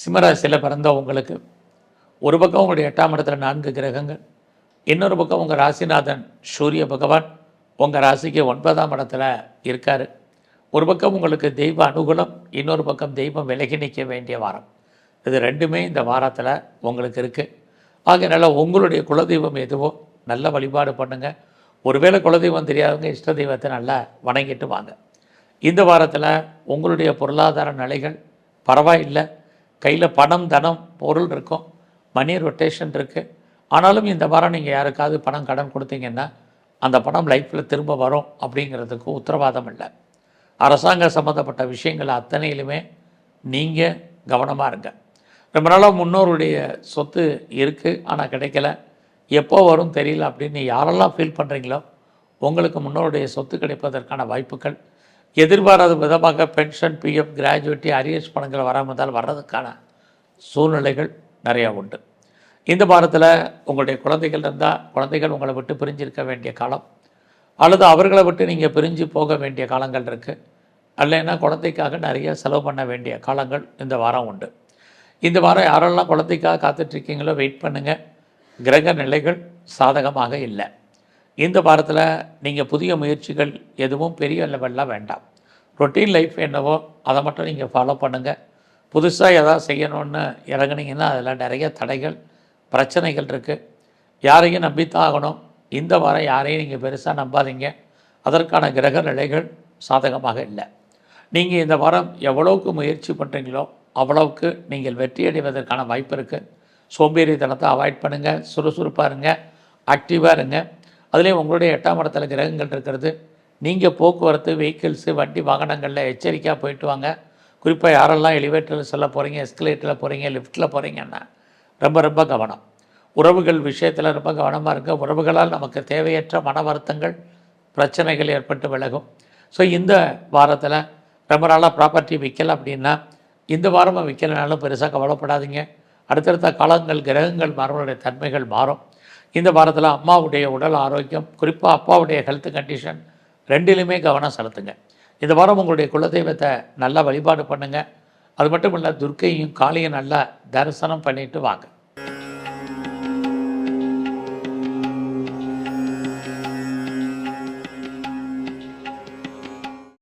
சிம்மராசியில் பிறந்த உங்களுக்கு ஒரு பக்கம் உங்களுடைய எட்டாம் இடத்துல நான்கு கிரகங்கள் இன்னொரு பக்கம் உங்கள் ராசிநாதன் சூரிய பகவான் உங்கள் ராசிக்கு ஒன்பதாம் இடத்துல இருக்கார். ஒரு பக்கம் உங்களுக்கு தெய்வ அனுகூலம் இன்னொரு பக்கம் தெய்வம் விலகி நிற்க வேண்டிய வாரம். இது ரெண்டுமே இந்த வாரத்தில் உங்களுக்கு இருக்குது ஆகையினால உங்களுடைய குலதெய்வம் எதுவோ நல்ல வழிபாடு பண்ணுங்கள் ஒருவேளை குலதெய்வம் தெரியாதவங்க இஷ்ட தெய்வத்தை நல்லா வணங்கிட்டு வாங்க. இந்த வாரத்தில் உங்களுடைய பொருளாதார நிலைகள் பரவாயில்லை. கையில் பணம் தனம் பொருள் இருக்கும். மணி ரொட்டேஷன் இருக்குது ஆனாலும் இந்த வாரம் நீங்கள் யாருக்காவது பணம் கடன் கொடுத்தீங்கன்னா அந்த பணம் லைஃப்பில் திரும்ப வரும் அப்படிங்கிறதுக்கு உத்தரவாதம் இல்லை. அரசாங்க சம்மந்தப்பட்ட விஷயங்கள் அத்தனையிலுமே நீங்கள் கவனமாக இருங்க. ரொம்ப நாளாக முன்னோருடைய சொத்து இருக்குது ஆனால் கிடைக்கல. எப்போ வரும் தெரியல அப்படின்னு யாரெல்லாம் ஃபீல் பண்ணுறீங்களோ உங்களுக்கு முன்னோருடைய சொத்து கிடைப்பதற்கான வாய்ப்புகள் எதிர்பாராத விதமாக பென்ஷன் பிஎஃப் கிராஜுவேட்டி அரியர்ஸ் பணங்கள் வராமல் வர்றதுக்கான சூழ்நிலைகள் நிறையா உண்டு. இந்த வாரத்தில் உங்களுடைய குழந்தைகள் இருந்தால் குழந்தைகள் உங்களை விட்டு பிரிஞ்சிருக்க வேண்டிய காலம் அல்லது அவர்களை விட்டு நீங்கள் பிரிஞ்சு போக வேண்டிய காலங்கள் இருக்குது அல்லைன்னா குழந்தைக்காக நிறைய செலவு பண்ண வேண்டிய காலங்கள் இந்த வாரம் உண்டு. இந்த வாரம் யாரெல்லாம் குழந்தைக்காக காத்துட்ருக்கீங்களோ வெயிட் பண்ணுங்கள் கிரக நிலைகள் சாதகமாக இல்லை. இந்த வாரத்தில் நீங்கள் புதிய முயற்சிகள் எதுவும் பெரிய லெவலில் வேண்டாம். ரொட்டீன் லைஃப் என்னவோ அதை மட்டும் நீங்கள் ஃபாலோ பண்ணுங்கள் புதுசாக எதாவது செய்யணும்னு இறங்குனீங்கன்னா அதில் நிறைய தடைகள் பிரச்சனைகள் இருக்குது யாரையும் நம்பித்தான் ஆகணும். இந்த வாரம் யாரையும் நீங்கள் பெருசாக நம்பாதீங்க. அதற்கான கிரக நிலைகள் சாதகமாக இல்லை. நீங்கள் இந்த வாரம் எவ்வளவுக்கு முயற்சி பண்ணுறீங்களோ அவ்வளவுக்கு நீங்கள் வெற்றி அடைவதற்கான வாய்ப்பு இருக்குது சோம்பேறித்தனத்தை அவாய்ட் பண்ணுங்கள் சுறுசுறுப்பாக இருங்க ஆக்டிவாக இருங்க. அதுலேயும் உங்களுடைய எட்டாம் இடத்துல கிரகங்கள் இருக்கிறது. நீங்கள் போக்குவரத்து வெஹிக்கிள்ஸு வண்டி வாகனங்களில் எச்சரிக்கையாக போயிட்டு வாங்க. குறிப்பாக யாரெல்லாம் எலிவேட்டரில் செல்ல போகிறீங்க எஸ்கலேட்டரில் போகிறீங்க லிஃப்ட்டில் போகிறீங்கன்னா ரொம்ப ரொம்ப கவனம். உறவுகள் விஷயத்தில் ரொம்ப கவனமாக இருங்க. உறவுகளால் நமக்கு தேவையற்ற மன வருத்தங்கள் பிரச்சனைகள் ஏற்பட்டு விலகும். ஸோ இந்த வாரத்தில் ரொம்ப நாளாக ப்ராப்பர்ட்டி விற்கலை அப்படின்னா இந்த வாரமாக விற்கலைனாலும் பெருசாக கவலைப்படாதீங்க. அடுத்தடுத்த காலங்கள் கிரகங்கள் மாறுவனுடைய தன்மைகள் மாறும். இந்த வாரத்தில் அம்மாவுடைய உடல் ஆரோக்கியம் குறிப்பாக அப்பாவுடைய ஹெல்த் கண்டிஷன் ரெண்டிலுமே கவனம் செலுத்துங்க. இந்த வாரம் உங்களுடைய குலதெய்வத்தை நல்லா வழிபாடு பண்ணுங்கள் அது மட்டும் இல்லை துர்க்கையும் காளியும் நல்லா தரிசனம் பண்ணிட்டு வாங்க.